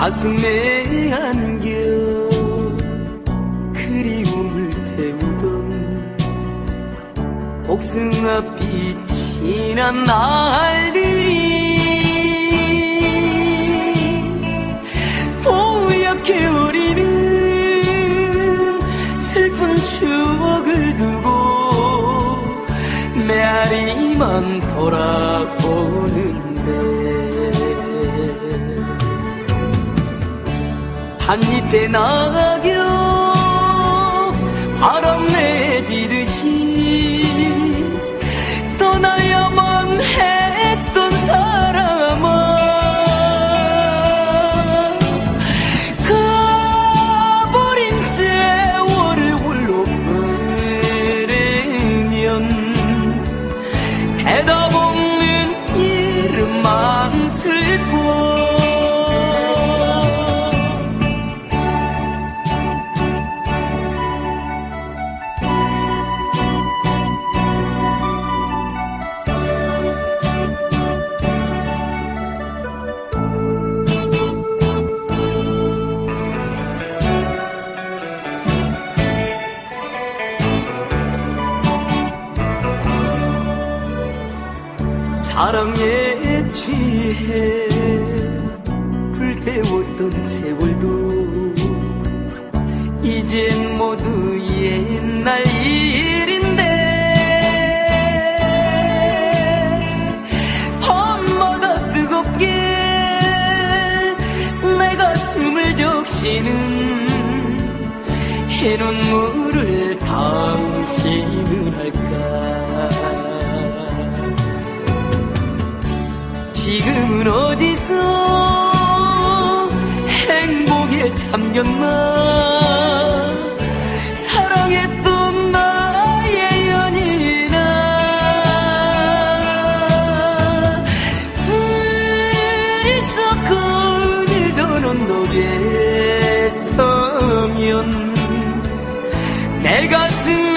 가슴에 안겨 그리움을 태우던 복숭아 빛이 난 날들이 뽀얗게 우리는 슬픈 추억을 두고 메아리만 돌아보는데 낙엽 바 사랑에 취해. 불태웠던 세월도 이젠 모두 옛날 일인데. 밤마다 뜨겁게 내 가슴을 적시는 해 눈물을 당신 지금은 어디서? 행복에 잠겼나 사랑했던 나의 연인아. 둘이서 거울 도는 너의 성연 내 가슴